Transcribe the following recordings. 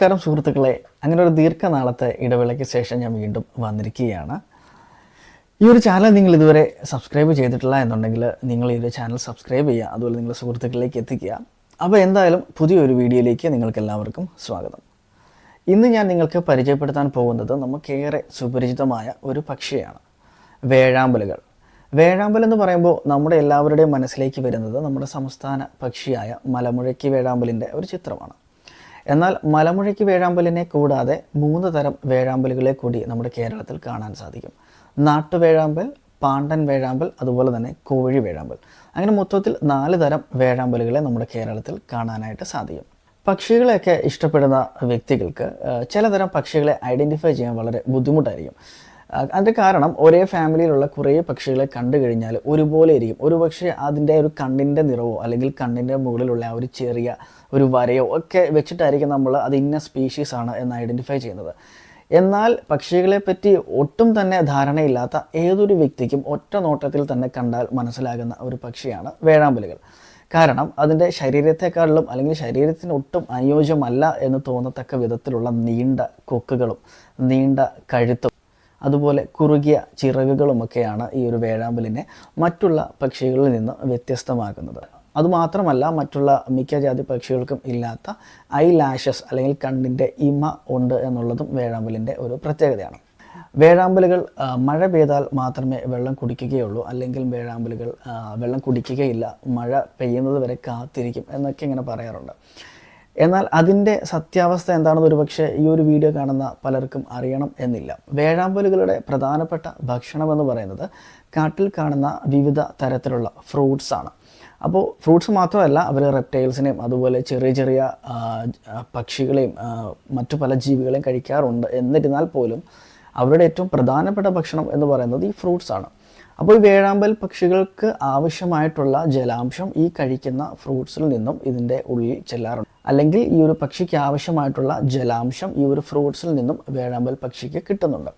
നമസ്കാരം സുഹൃത്തുക്കളെ. അങ്ങനെ ഒരു ദീർഘനാളത്തെ ഇടവേളയ്ക്ക് ശേഷം ഞാൻ വീണ്ടും വന്നിരിക്കുകയാണ്. ഈ ഒരു ചാനൽ നിങ്ങൾ ഇതുവരെ സബ്സ്ക്രൈബ് ചെയ്തിട്ടില്ല എന്നുണ്ടെങ്കിൽ നിങ്ങൾ ഈ ഒരു ചാനൽ സബ്സ്ക്രൈബ് ചെയ്യുക അതുപോലെ നിങ്ങൾ സുഹൃത്തുക്കളിലേക്ക് എത്തിക്കുക. അപ്പോൾ എന്തായാലും പുതിയൊരു വീഡിയോയിലേക്ക് നിങ്ങൾക്ക് എല്ലാവർക്കും സ്വാഗതം. ഇന്ന് ഞാൻ നിങ്ങൾക്ക് പരിചയപ്പെടുത്താൻ പോകുന്നത് നമുക്കേറെ സുപരിചിതമായ ഒരു പക്ഷിയാണ് വേഴാമ്പലുകൾ. വേഴാമ്പൽ എന്ന് പറയുമ്പോൾ നമ്മുടെ എല്ലാവരുടെയും മനസ്സിലേക്ക് വരുന്നത് നമ്മുടെ സംസ്ഥാന പക്ഷിയായ മലമുഴക്കി വേഴാമ്പലിന്റെ ഒരു ചിത്രമാണ്. എന്നാൽ മലമുഴയ്ക്ക് വേഴാമ്പലിനെ കൂടാതെ മൂന്ന് തരം വേഴാമ്പലുകളെ കൂടി നമ്മുടെ കേരളത്തിൽ കാണാൻ സാധിക്കും. നാട്ടുവേഴാമ്പൽ പാണ്ടൻ വേഴാമ്പൽ അതുപോലെ തന്നെ കോഴി വേഴാമ്പൽ. അങ്ങനെ മൊത്തത്തിൽ നാല് തരം വേഴാമ്പലുകളെ നമ്മുടെ കേരളത്തിൽ കാണാനായിട്ട് സാധിക്കും. പക്ഷികളെയൊക്കെ ഇഷ്ടപ്പെടുന്ന വ്യക്തികൾക്ക് ചിലതരം പക്ഷികളെ ഐഡന്റിഫൈ ചെയ്യാൻ വളരെ ബുദ്ധിമുട്ടായിരിക്കും. അതിന്റെ കാരണം ഒരേ ഫാമിലിയിലുള്ള കുറേ പക്ഷികളെ കണ്ടു കഴിഞ്ഞാൽ ഒരുപോലെ ഇരിക്കും ഒരു പക്ഷേ അതിന്റെ ഒരു കണ്ണിന്റെ നിറവോ അല്ലെങ്കിൽ കണ്ണിന്റെ മുകളിലുള്ള ആ ഒരു ചെറിയ ഒരു വരയോ ഒക്കെ വെച്ചിട്ടായിരിക്കും നമ്മൾ അത് ഇന്ന സ്പീഷീസ് ആണ് എന്ന് ഐഡന്റിഫൈ ചെയ്യുന്നത്. എന്നാൽ പക്ഷികളെ പറ്റി ഒട്ടും തന്നെ ധാരണയില്ലാത്ത ഏതൊരു വ്യക്തിക്കും ഒറ്റ നോട്ടത്തിൽ തന്നെ കണ്ടാൽ മനസ്സിലാകുന്ന ഒരു പക്ഷിയാണ് വേഴാമ്പലുകൾ. കാരണം അതിന്റെ ശരീരത്തെക്കാളിലും അല്ലെങ്കിൽ ശരീരത്തിന് ഒട്ടും അനുയോജ്യമല്ല എന്ന് തോന്നത്തക്ക വിധത്തിലുള്ള നീണ്ട കൊക്കുകളും നീണ്ട കഴുത്തും അതുപോലെ കുറുകിയ ചിറകുകളുമൊക്കെയാണ് ഈ ഒരു വേഴാമ്പലിനെ മറ്റുള്ള പക്ഷികളിൽ നിന്ന് വ്യത്യസ്തമാക്കുന്നത്. അതുമാത്രമല്ല മറ്റുള്ള മിക്ക ജാതി പക്ഷികൾക്കും ഇല്ലാത്ത ഐ ലാഷസ് അല്ലെങ്കിൽ കണ്ണിന്റെ ഇമ ഉണ്ട് എന്നുള്ളതും വേഴാമ്പലിന്റെ ഒരു പ്രത്യേകതയാണ്. വേഴാമ്പലുകൾ മഴ പെയ്താൽ മാത്രമേ വെള്ളം കുടിക്കുകയുള്ളൂ. അല്ലെങ്കിൽ വേഴാമ്പലുകൾ വെള്ളം കുടിക്കുകയില്ല മഴ പെയ്യുന്നത് വരെ കാത്തിരിക്കും എന്നൊക്കെ ഇങ്ങനെ പറയാറുണ്ട്. എന്നാൽ അതിന്റെ സത്യാവസ്ഥ എന്താണെന്ന് ഒരുപക്ഷെ ഈ ഒരു വീഡിയോ കാണുന്ന പലർക്കും അറിയണം എന്നില്ല. വേഴാമ്പലുകളുടെ പ്രധാനപ്പെട്ട ഭക്ഷണം എന്ന് പറയുന്നത് കാട്ടിൽ കാണുന്ന വിവിധ തരത്തിലുള്ള ഫ്രൂട്ട്സ് ആണ്. അപ്പോൾ ഫ്രൂട്ട്സ് മാത്രമല്ല അവർ റെപ്റ്റൈൽസിനെയും അതുപോലെ ചെറിയ ചെറിയ പക്ഷികളെയും മറ്റു പല ജീവികളെയും കഴിക്കാറുണ്ട്. എന്നിരുന്നാൽ പോലും അവരുടെ ഏറ്റവും പ്രധാനപ്പെട്ട ഭക്ഷണം എന്ന് പറയുന്നത് ഈ ഫ്രൂട്ട്സ് ആണ്. അപ്പോൾ ഈ വേഴാമ്പൽ പക്ഷികൾക്ക് ആവശ്യമായിട്ടുള്ള ജലാംശം ഈ കഴിക്കുന്ന ഫ്രൂട്ട്സിൽ നിന്നും ഇതിന്റെ ഉള്ളിൽ ചെല്ലാറുണ്ട്. അല്ലെങ്കിൽ ഈ ഒരു പക്ഷിക്ക് ആവശ്യമായിട്ടുള്ള ജലാംശം ഈ ഒരു ഫ്രൂട്ട്സിൽ നിന്നും വേഴാമ്പൽ പക്ഷിക്ക് കിട്ടുന്നുണ്ട്.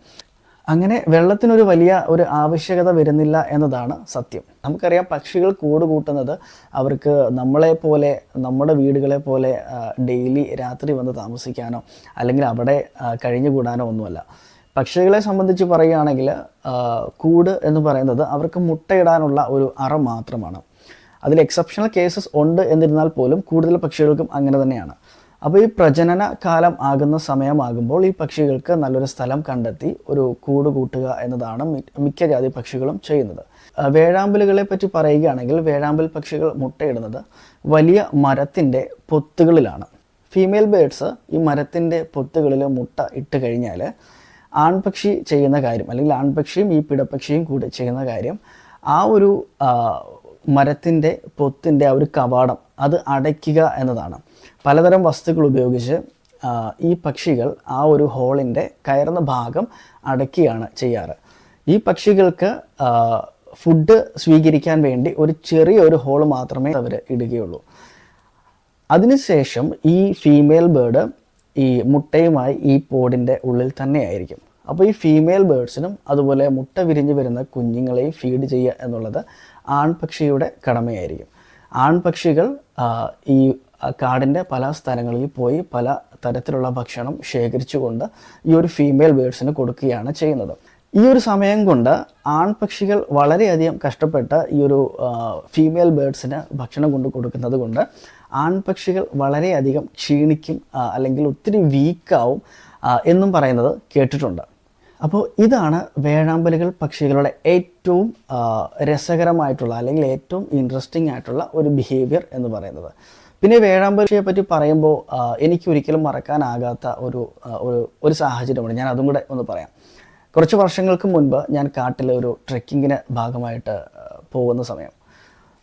അങ്ങനെ വെള്ളത്തിനൊരു വലിയ ഒരു ആവശ്യകത വരുന്നില്ല എന്നതാണ് സത്യം. നമുക്കറിയാം പക്ഷികൾ കൂട് കൂട്ടുന്നത് അവർക്ക് നമ്മളെ പോലെ നമ്മുടെ വീടുകളെ പോലെ ഡെയിലി രാത്രി വന്ന് താമസിക്കാനോ അല്ലെങ്കിൽ അവിടെ കഴിഞ്ഞുകൂടാനോ ഒന്നുമല്ല. പക്ഷികളെ സംബന്ധിച്ച് പറയുകയാണെങ്കിൽ കൂട് എന്ന് പറയുന്നത് അവർക്ക് മുട്ടയിടാനുള്ള ഒരു അറ മാത്രമാണ്. അതിൽ എക്സെപ്ഷണൽ കേസസ് ഉണ്ട് എന്നിരുന്നാൽ പോലും കൂടുതൽ പക്ഷികൾക്കും അങ്ങനെ തന്നെയാണ്. അപ്പോൾ ഈ പ്രജനന കാലം ആകുന്ന സമയമാകുമ്പോൾ ഈ പക്ഷികൾക്ക് നല്ലൊരു സ്ഥലം കണ്ടെത്തി ഒരു കൂട് കൂട്ടുക എന്നതാണ് മിക്ക ജാതി പക്ഷികളും ചെയ്യുന്നത്. വേഴാമ്പലുകളെ പറ്റി പറയുകയാണെങ്കിൽ വേഴാമ്പൽ പക്ഷികൾ മുട്ടയിടുന്നത് വലിയ മരത്തിന്റെ പൊത്തുകളിലാണ്. ഫീമെയിൽ ബേഡ്സ് ഈ മരത്തിന്റെ പൊത്തുകളിൽ മുട്ട ഇട്ട് കഴിഞ്ഞാൽ ആൺപക്ഷി ചെയ്യുന്ന കാര്യം അല്ലെങ്കിൽ ആൺപക്ഷിയും ഈ പിടപ്പക്ഷിയും കൂടെ ചെയ്യുന്ന കാര്യം ആ ഒരു മരത്തിന്റെ പൊത്തിന്റെ ആ ഒരു കവാടം അത് അടയ്ക്കുക എന്നതാണ്. പലതരം വസ്തുക്കൾ ഉപയോഗിച്ച് ഈ പക്ഷികൾ ആ ഒരു ഹോളിന്റെ കയറുന്ന ഭാഗം അടയ്ക്കുകയാണ് ചെയ്യാറ്. ഈ പക്ഷികൾക്ക് ഫുഡ് സ്വീകരിക്കാൻ വേണ്ടി ഒരു ചെറിയൊരു ഹോൾ മാത്രമേ അവർ ഇടുകയുള്ളൂ. അതിനുശേഷം ഈ ഫീമെയിൽ ബേർഡ് ഈ മുട്ടയുമായി ഈ പോഡിന്റെ ഉള്ളിൽ തന്നെയായിരിക്കും. അപ്പോൾ ഈ ഫീമെയിൽ ബേഡ്സിനും അതുപോലെ മുട്ട വിരിഞ്ഞ് വരുന്ന കുഞ്ഞുങ്ങളെയും ഫീഡ് ചെയ്യുക എന്നുള്ളത് ആൺപക്ഷിയുടെ കടമയായിരിക്കും. ആൺപക്ഷികൾ ഈ കാടിന്റെ പല സ്ഥലങ്ങളിൽ പോയി പല തരത്തിലുള്ള ഭക്ഷണം ശേഖരിച്ചുകൊണ്ട് ഈ ഒരു ഫീമെയിൽ ബേഡ്സിന് കൊടുക്കുകയാണ് ചെയ്യുന്നത്. ഈ ഒരു സമയം കൊണ്ട് ആൺപക്ഷികൾ വളരെയധികം കഷ്ടപ്പെട്ട് ഈ ഒരു ഫീമെയിൽ ബേഡ്സിന് ഭക്ഷണം കൊണ്ട് കൊടുക്കുന്നത് കൊണ്ട് ആൺപക്ഷികൾ വളരെയധികം ക്ഷീണിക്കും അല്ലെങ്കിൽ ഒത്തിരി വീക്കാവും എന്നും പറയുന്നത് കേട്ടിട്ടുണ്ട്. അപ്പോൾ ഇതാണ് വേഴാമ്പലുകൾ പക്ഷികളുടെ ഏറ്റവും രസകരമായിട്ടുള്ള അല്ലെങ്കിൽ ഏറ്റവും ഇൻട്രസ്റ്റിംഗ് ആയിട്ടുള്ള ഒരു ബിഹേവിയർ എന്ന് പറയുന്നത്. പിന്നെ വേഴാമ്പലിയെ പറ്റി പറയുമ്പോൾ എനിക്ക് ഒരിക്കലും മറക്കാനാകാത്ത ഒരു ഒരു സാഹചര്യമാണ്. ഞാൻ അതും കൂടെ ഒന്ന് പറയാം. കുറച്ച് വർഷങ്ങൾക്ക് മുൻപ് ഞാൻ കാട്ടിലെ ഒരു ട്രെക്കിങ്ങിന് ഭാഗമായിട്ട് പോകുന്ന സമയം.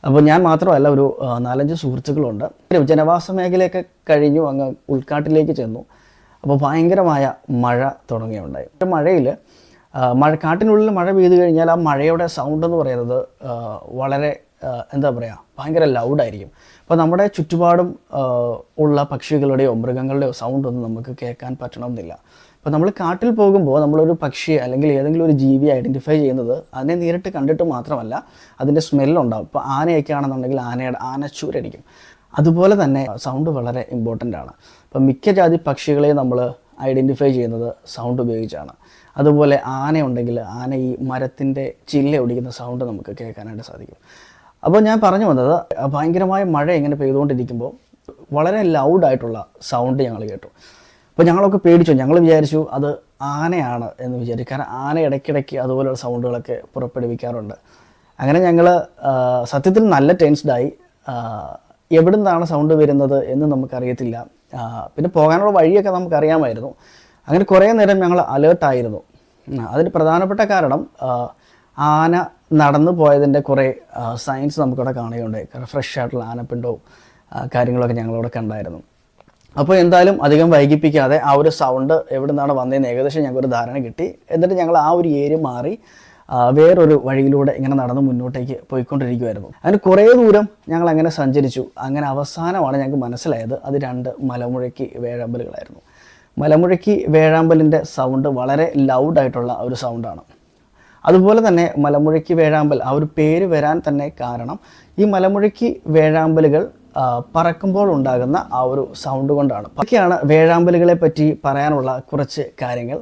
അപ്പോൾ ഞാൻ മാത്രമല്ല ഒരു നാലഞ്ച് സുഹൃത്തുക്കളുണ്ട്. ജനവാസ മേഖലയൊക്കെ കഴിഞ്ഞു അങ്ങ് ഉൾക്കാട്ടിലേക്ക് ചെന്നു. അപ്പോൾ ഭയങ്കരമായ മഴ തുടങ്ങിയുണ്ടായി. മഴയിൽ മഴ കാട്ടിനുള്ളിൽ മഴ പെയ്തു കഴിഞ്ഞാൽ ആ മഴയുടെ സൗണ്ട് എന്ന് പറയുന്നത് വളരെ എന്താ പറയുക ഭയങ്കര ലൗഡായിരിക്കും അപ്പോൾ നമ്മുടെ ചുറ്റുപാടും ഉള്ള പക്ഷികളുടെയോ മൃഗങ്ങളുടെയോ സൗണ്ട് ഒന്നും നമുക്ക് കേൾക്കാൻ പറ്റണമെന്നില്ല. അപ്പോൾ നമ്മൾ കാട്ടിൽ പോകുമ്പോൾ നമ്മളൊരു പക്ഷിയെ അല്ലെങ്കിൽ ഏതെങ്കിലും ഒരു ജീവിയെ ഐഡന്റിഫൈ ചെയ്യുന്നത് അതിനെ നേരിട്ട് കണ്ടിട്ട് മാത്രമല്ല അതിന്റെ സ്മെല്ലുണ്ടാവും ഇപ്പോൾ ആനയൊക്കെ ആണെന്നുണ്ടെങ്കിൽ ആനയുടെ ആനച്ചൂരടിക്കും അതുപോലെ തന്നെ സൗണ്ട് വളരെ ഇമ്പോർട്ടന്റ് ആണ്. അപ്പം മിക്ക ജാതി പക്ഷികളെ നമ്മൾ ഐഡന്റിഫൈ ചെയ്യുന്നത് സൗണ്ട് ഉപയോഗിച്ചാണ്. അതുപോലെ ആനയുണ്ടെങ്കിൽ ആന ഈ മരത്തിന്റെ ചില്ല ഒടിക്കുന്ന സൗണ്ട് നമുക്ക് കേൾക്കാനായിട്ട് സാധിക്കും. അപ്പോൾ ഞാൻ പറഞ്ഞു വന്നത് ഭയങ്കരമായ മഴ ഇങ്ങനെ പെയ്തുകൊണ്ടിരിക്കുമ്പോൾ വളരെ ലൗഡായിട്ടുള്ള സൗണ്ട് ഞങ്ങൾ കേട്ടു. അപ്പോൾ ഞങ്ങളൊക്കെ പേടിച്ചു. ഞങ്ങൾ വിചാരിച്ചു അത് ആനയാണ് എന്ന് വിചാരിച്ചു. കാരണം ആന ഇടയ്ക്കിടയ്ക്ക് അതുപോലെയുള്ള സൗണ്ടുകളൊക്കെ പുറപ്പെടുവിക്കാറുണ്ട്. അങ്ങനെ ഞങ്ങൾ സത്യത്തിൽ നല്ല ടെൻസ്ഡായി എവിടെ നിന്നാണ് സൗണ്ട് വരുന്നത് എന്ന് നമുക്കറിയത്തില്ല. പിന്നെ പോകാനുള്ള വഴിയൊക്കെ നമുക്കറിയാമായിരുന്നു. അങ്ങനെ കുറേ നേരം ഞങ്ങൾ അലേർട്ടായിരുന്നു അതിന് പ്രധാനപ്പെട്ട കാരണം ആന നടന്നു പോയതിന്റെ കുറേ സയൻസ് നമുക്കവിടെ കാണുകയുണ്ടായി. കാരണം ഫ്രഷ് ആയിട്ടുള്ള ആനപ്പിണ്ടവും കാര്യങ്ങളൊക്കെ ഞങ്ങളവിടെ കണ്ടായിരുന്നു. അപ്പോൾ എന്തായാലും അധികം വൈകിപ്പിക്കാതെ ആ ഒരു സൗണ്ട് എവിടെ നിന്നാണ് വന്നതെന്ന് ഏകദേശം ഞങ്ങൾക്കൊരു ധാരണ കിട്ടി. എന്നിട്ട് ഞങ്ങൾ ആ ഒരു ഏരിയ മാറി വേറൊരു വഴിയിലൂടെ ഇങ്ങനെ നടന്ന് മുന്നോട്ടേക്ക് പോയിക്കൊണ്ടിരിക്കുമായിരുന്നു അങ്ങനെ കുറേ ദൂരം ഞങ്ങൾ അങ്ങനെ സഞ്ചരിച്ചു. അങ്ങനെ അവസാനമാണ് ഞങ്ങൾക്ക് മനസ്സിലായത് അത് രണ്ട് മലമുഴക്കി വേഴാമ്പലുകളായിരുന്നു. മലമുഴക്കി വേഴാമ്പലിന്റെ സൗണ്ട് വളരെ ലൗഡായിട്ടുള്ള ഒരു സൗണ്ടാണ് അതുപോലെ തന്നെ മലമുഴക്കി വേഴാമ്പൽ ആ ഒരു പേര് വരാൻ തന്നെ കാരണം ഈ മലമുഴക്കി വേഴാമ്പലുകൾ പറക്കുമ്പോൾ ഉണ്ടാകുന്ന ആ ഒരു സൗണ്ട് കൊണ്ടാണ്. ഒക്കെയാണ് വേഴാമ്പലുകളെ പറ്റി പറയാനുള്ള കുറച്ച് കാര്യങ്ങൾ.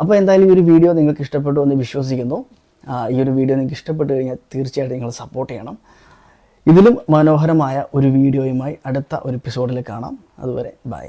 അപ്പോൾ എന്തായാലും ഈ ഒരു വീഡിയോ നിങ്ങൾക്ക് ഇഷ്ടപ്പെട്ടു എന്ന് വിശ്വസിക്കുന്നു. ഈ ഒരു വീഡിയോ നിങ്ങൾക്ക് ഇഷ്ടപ്പെട്ടു കഴിഞ്ഞാൽ തീർച്ചയായിട്ടും നിങ്ങൾ സപ്പോർട്ട് ചെയ്യണം. ഇതിലും മനോഹരമായ ഒരു വീഡിയോയുമായി അടുത്ത ഒരു എപ്പിസോഡിൽ കാണാം. അതുവരെ ബൈ